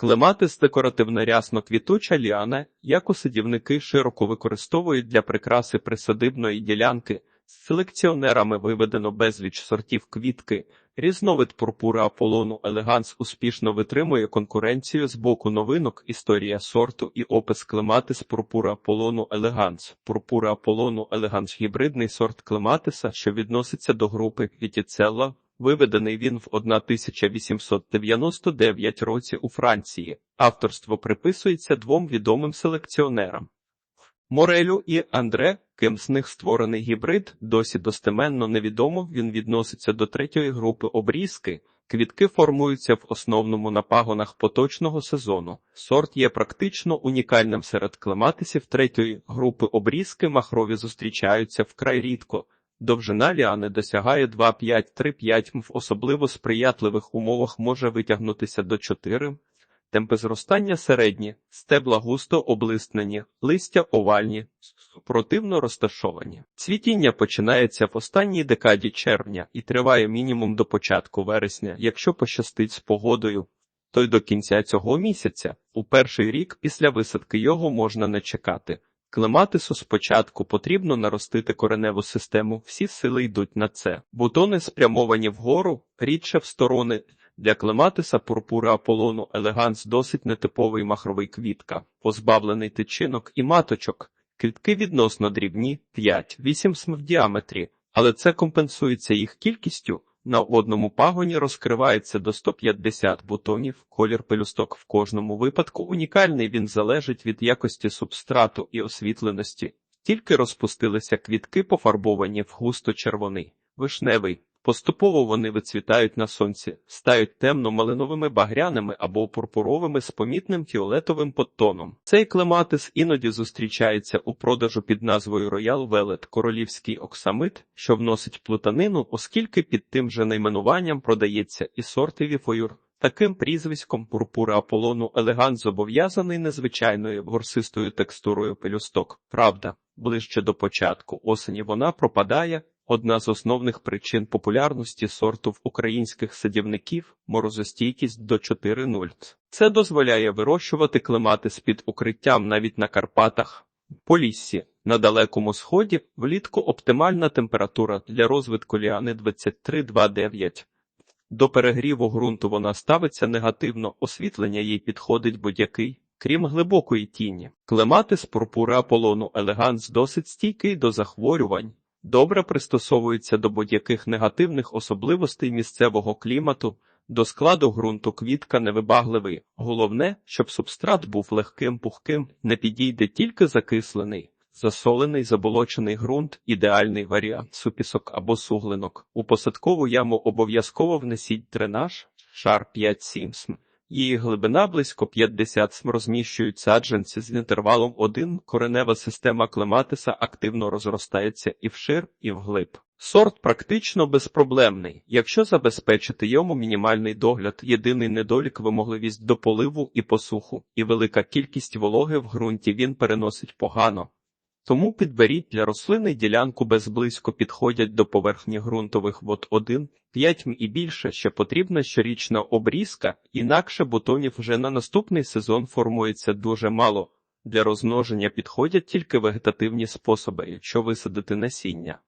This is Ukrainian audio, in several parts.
Клематис декоративна рясно-квітуча ліана, яку садівники широко використовують для прикраси присадибної ділянки. З селекціонерами виведено безліч сортів квітки. Різновид пурпура Аполлону Елеганс успішно витримує конкуренцію з боку новинок Історія сорту і опис клематис пурпура Аполлону Елеганс. Пурпура Аполлону Елеганс – гібридний сорт клематиса, що відноситься до групи Вітіцелла. Виведений він в 1899 році у Франції. Авторство приписується двом відомим селекціонерам. Морелю і Андре, ким з них створений гібрид, досі достеменно невідомо, він відноситься до третьої групи обрізки. Квітки формуються в основному на пагонах поточного сезону. Сорт є практично унікальним серед клематисів третьої групи обрізки, махрові зустрічаються вкрай рідко. Довжина ліани досягає 2,5-3,5 м, в особливо сприятливих умовах може витягнутися до 4 Темпи зростання середні, стебла густо облиснені, листя овальні, супротивно розташовані. Цвітіння починається в останній декаді червня і триває мінімум до початку вересня, якщо пощастить з погодою. То й до кінця цього місяця, у перший рік після висадки його можна не чекати. Клематису спочатку потрібно наростити кореневу систему, всі сили йдуть на це. Бутони спрямовані вгору, рідше в сторони. Для клематиса пурпура Аполлону елеганс досить нетиповий махровий квітка, позбавлений тичинок і маточок. Квітки відносно дрібні 5-8 см в діаметрі, але це компенсується їх кількістю. На одному пагоні розкривається до 150 бутонів, колір пелюсток в кожному випадку унікальний, він залежить від якості субстрату і освітленості. Тільки розпустилися квітки, пофарбовані в густо-червоний, вишневий. Поступово вони вицвітають на сонці, стають темно-малиновими багряними або пурпуровими з помітним фіолетовим подтоном. Цей клематис іноді зустрічається у продажу під назвою Royal Velvet королівський оксамит, що вносить плутанину, оскільки під тим же найменуванням продається і сорт віфоюр. Таким прізвиськом пурпура Аполлону елегант зобов'язаний незвичайною горсистою текстурою пелюсток. Правда, ближче до початку осені вона пропадає. Одна з основних причин популярності сорту в українських садівників морозостійкість до 4,0. Це дозволяє вирощувати клематис під укриттям навіть на Карпатах, Поліссі, на Далекому Сході, влітку оптимальна температура для розвитку ліани 23,29. До перегріву ґрунту вона ставиться негативно, освітлення їй підходить будь-який, крім глибокої тіні. Клематис пурпура Аполлону елеганс досить стійкий до захворювань. Добре пристосовується до будь-яких негативних особливостей місцевого клімату, до складу ґрунту квітка невибагливий. Головне, щоб субстрат був легким пухким, не підійде тільки закислений, засолений заболочений ґрунт, ідеальний варіант, супісок або суглинок. У посадкову яму обов'язково внесіть дренаж, шар 5-7 см. Її глибина близько 50 см розміщують саджанці з інтервалом 1. Коренева система клематиса активно розростається і вшир, і вглиб. Сорт практично безпроблемний, якщо забезпечити йому мінімальний догляд, єдиний недолік вимогливість до поливу і посуху, і велика кількість вологи в ґрунті він переносить погано. Тому підберіть для рослини ділянку без близько підходять до поверхні ґрунтових вод 1, 5 м і більше, ще потрібна щорічна обрізка, інакше бутонів вже на наступний сезон формується дуже мало. Для розмноження підходять тільки вегетативні способи, якщо висадити насіння.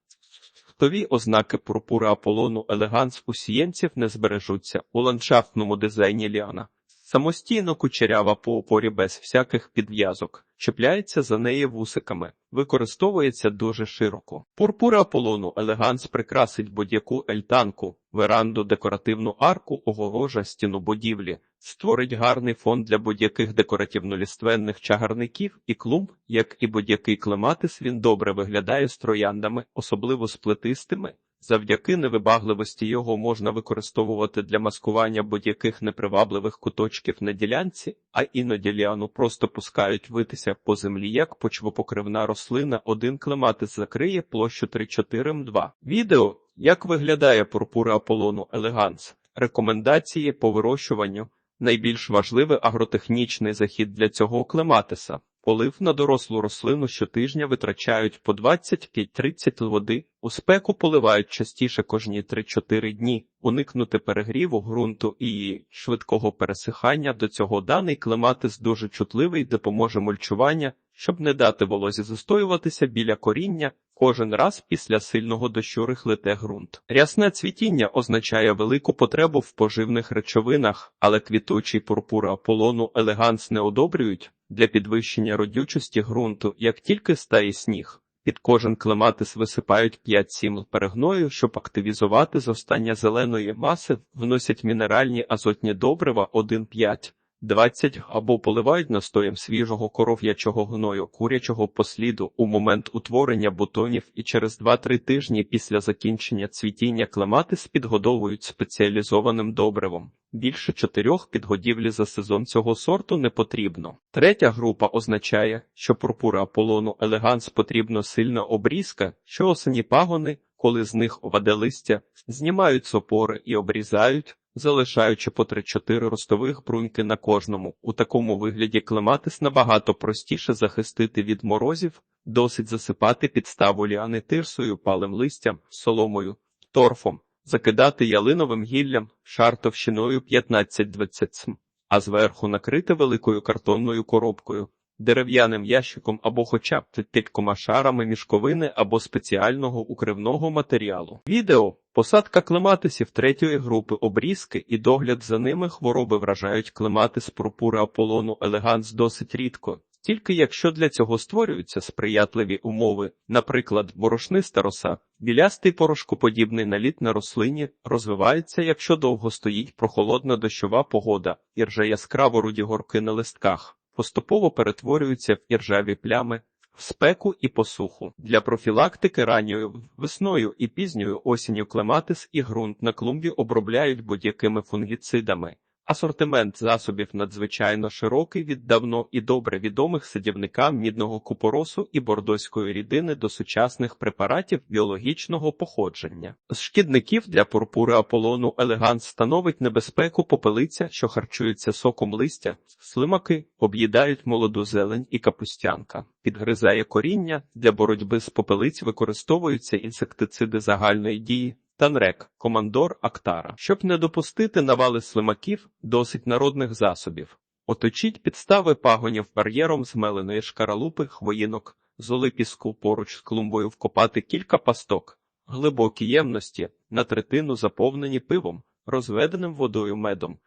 Хтові ознаки пурпура Аполлону елеганс у сієнців не збережуться у ландшафтному дизайні ліана. Самостійно кучерява по опорі без всяких підв'язок, чіпляється за неї вусиками, використовується дуже широко. Пурпура Аполлону елеганс прикрасить будь-яку ельтанку, веранду, декоративну арку, огорожа, стіну будівлі, створить гарний фон для будь-яких декоративно-ліственних чагарників і клумб, як і будь-який клематис, він добре виглядає з трояндами, особливо з плетистими. Завдяки невибагливості його можна використовувати для маскування будь-яких непривабливих куточків на ділянці, а іноді ліану просто пускають витися по землі як почвопокривна рослина. Один клематис закриє площу 3-4-2. Відео як виглядає пурпура Аполлону елеганс. Рекомендації по вирощуванню. Найбільш важливий агротехнічний захід для цього клематиса Полив на дорослу рослину щотижня витрачають по 25-30 води, у спеку поливають частіше кожні 3-4 дні, уникнути перегріву ґрунту і швидкого пересихання. До цього даний клематис дуже чутливий, допоможе мульчування, щоб не дати волозі застоюватися біля коріння. Кожен раз після сильного дощу рихлите ґрунт. Рясне цвітіння означає велику потребу в поживних речовинах, але квітучий пурпура Аполлону елеганс не одобрюють для підвищення родючості ґрунту, як тільки стає сніг. Під кожен клематис висипають 5-7 перегною, щоб активізувати зростання зеленої маси, вносять мінеральні азотні добрива 1,5. 20 або поливають настоєм свіжого коров'ячого гною курячого посліду у момент утворення бутонів і через 2-3 тижні після закінчення цвітіння клематис підгодовують спеціалізованим добривом. Більше чотирьох підгодівлі за сезон цього сорту не потрібно. Третя група означає, що пурпура Аполлону елеганс потрібно сильна обрізка, що осені пагони, коли з них оваде листя, знімають сопори і обрізають, залишаючи по 3-4 ростових бруньки на кожному. У такому вигляді клематис набагато простіше захистити від морозів, досить засипати підставу ліани тирсою, палим листям, соломою, торфом, закидати ялиновим гіллям, шар товщиною 15-20 см, а зверху накрити великою картонною коробкою. Дерев'яним ящиком або хоча б кількома шарами мішковини або спеціального укривного матеріалу. Відео посадка клематисів третьої групи обрізки і догляд за ними хвороби вражають клематис пурпура Аполлону елеганс досить рідко. Тільки якщо для цього створюються сприятливі умови, наприклад, борошниста роса, білястий порошкоподібний наліт на рослині розвивається, якщо довго стоїть прохолодна дощова погода, і рже яскраво руді горки на листках поступово перетворюються в іржаві плями, в спеку і посуху. Для профілактики ранньою весною і пізньою осінню клематис і ґрунт на клумбі обробляють будь-якими фунгіцидами. Асортимент засобів надзвичайно широкий від давно і добре відомих садівникам мідного купоросу і бордоської рідини до сучасних препаратів біологічного походження. З шкідників для пурпури Аполлону елеганс становить небезпеку попелиця, що харчується соком листя, слимаки об'їдають молоду зелень і капустянка, підгризає коріння. Для боротьби з попелиць використовуються інсектициди загальної дії. Танрек, командор Актара. Щоб не допустити навали слимаків, досить народних засобів. Оточіть підстави пагонів бар'єром з меленої шкаралупи, хвоїнок, золи піску поруч з клумбою вкопати кілька пасток, глибокі ємності, на третину заповнені пивом, розведеним водою медом,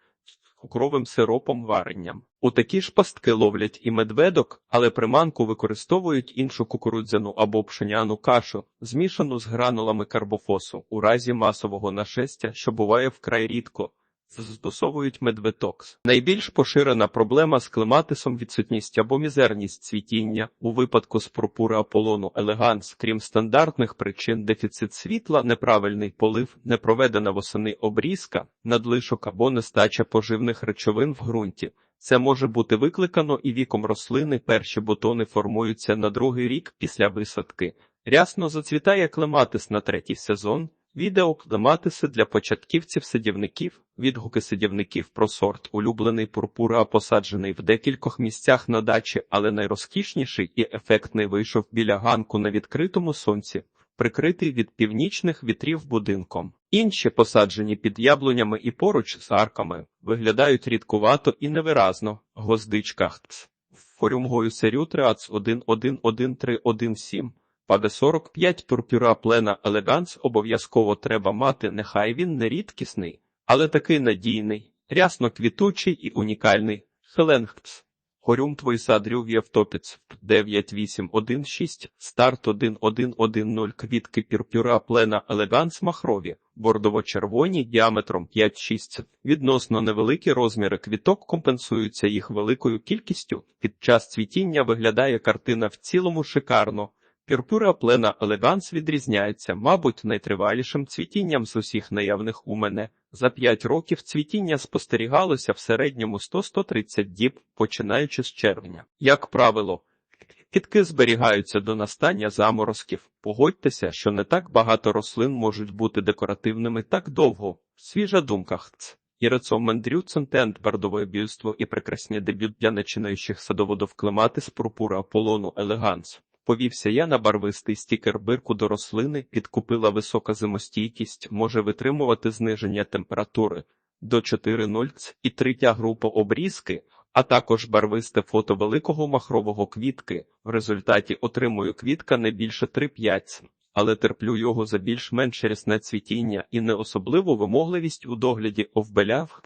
цукровим сиропом варенням. У такі ж пастки ловлять і медведок, але приманку використовують іншу кукурудзяну або пшеняну кашу, змішану з гранулами карбофосу у разі масового нашестя, що буває вкрай рідко. Застосовують медветокс. Найбільш поширена проблема з клематисом відсутність або мізерність цвітіння у випадку з пурпури Аполлону елеганс, крім стандартних причин дефіцит світла, неправильний полив, непроведена восени обрізка, надлишок або нестача поживних речовин в ґрунті. Це може бути викликано і віком рослини. Перші бутони формуються на другий рік після висадки. Рясно зацвітає клематис на третій сезон. Відео клематиси для початківців-садівників, відгуки садівників про сорт улюблений пурпура посаджений в декількох місцях на дачі, але найрозкішніший і ефектний вийшов біля ганку на відкритому сонці, прикритий від північних вітрів будинком. Інші, посаджені під яблунями і поруч з арками, виглядають рідкувато і невиразно. Гоздичка ХЦ. Форюмгою серю Триац 111317 Паде 45 пурпюра плена елеганс обов'язково треба мати, нехай він не рідкісний, але такий надійний, рясно квітучий і унікальний. Хеленгц. Хорюм твой садрів Євтопіц 9816, старт 1110 квітки пірпюра плена елеганс махрові, бордово-червоні діаметром 5-6. Відносно невеликі розміри квіток компенсуються їх великою кількістю. Під час цвітіння виглядає картина в цілому шикарно. Пірпура плена елеганс відрізняється, мабуть, найтривалішим цвітінням з усіх наявних у мене. За 5 років цвітіння спостерігалося в середньому 100-130 діб, починаючи з червня. Як правило, кітки зберігаються до настання заморозків. Погодьтеся, що не так багато рослин можуть бути декоративними так довго. Свіжа думка ХЦ. Ірецо мандрюцен тент бардове бюство і прекрасний дебют для начинаючих садоводов клематис пурпура Аполлону елеганс. Повівся я на барвистий стікер бирку до рослини, підкупила висока зимостійкість, може витримувати зниження температури до 4.0 ц і третя група обрізки, а також барвисте фото великого махрового квітки. В результаті отримую квітка не більше 3-5 але терплю його за більш-менш рясне цвітіння і не особливу вимогливість у догляді овбеляв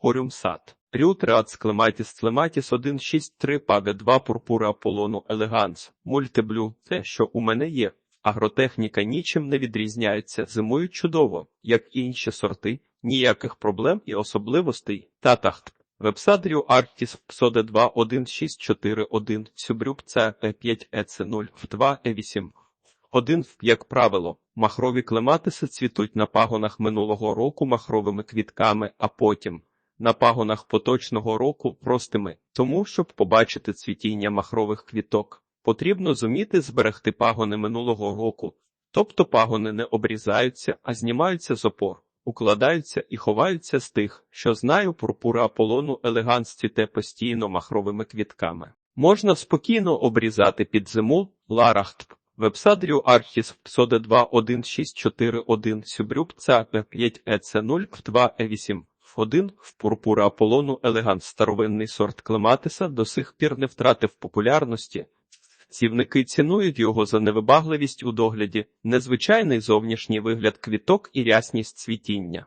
ц. Хорюм сад. Рютреац клематіс клематіс 163 паге 2 пурпура Аполлону елеганс. Мультиблю – те, що у мене є. Агротехніка нічим не відрізняється, зимують чудово, як і інші сорти, ніяких проблем і особливостей. Татахт. Вебсадрю Arctis Psode 2 1641 Сюбрюк це E5 EC 0 в 2 E8. Один, як правило, махрові клематиси цвітуть на пагонах минулого року махровими квітками, а потім на пагонах поточного року простими. Тому, щоб побачити цвітіння махрових квіток, потрібно зуміти зберегти пагони минулого року. Тобто пагони не обрізаються, а знімаються з опор, укладаються і ховаються з тих, що знаю пурпура Аполлону елеганс цвіте постійно махровими квітками. Можна спокійно обрізати під зиму ларахт. Вебсадрю Архіс Псоде 2 1641 Сюбрюб ЦАП 5 ЕЦ 0 в 2 Е8 в 1 в пурпура Аполлону елегант старовинний сорт клематиса до сих пір не втратив популярності. Цівники цінують його за невибагливість у догляді, незвичайний зовнішній вигляд квіток і рясність цвітіння.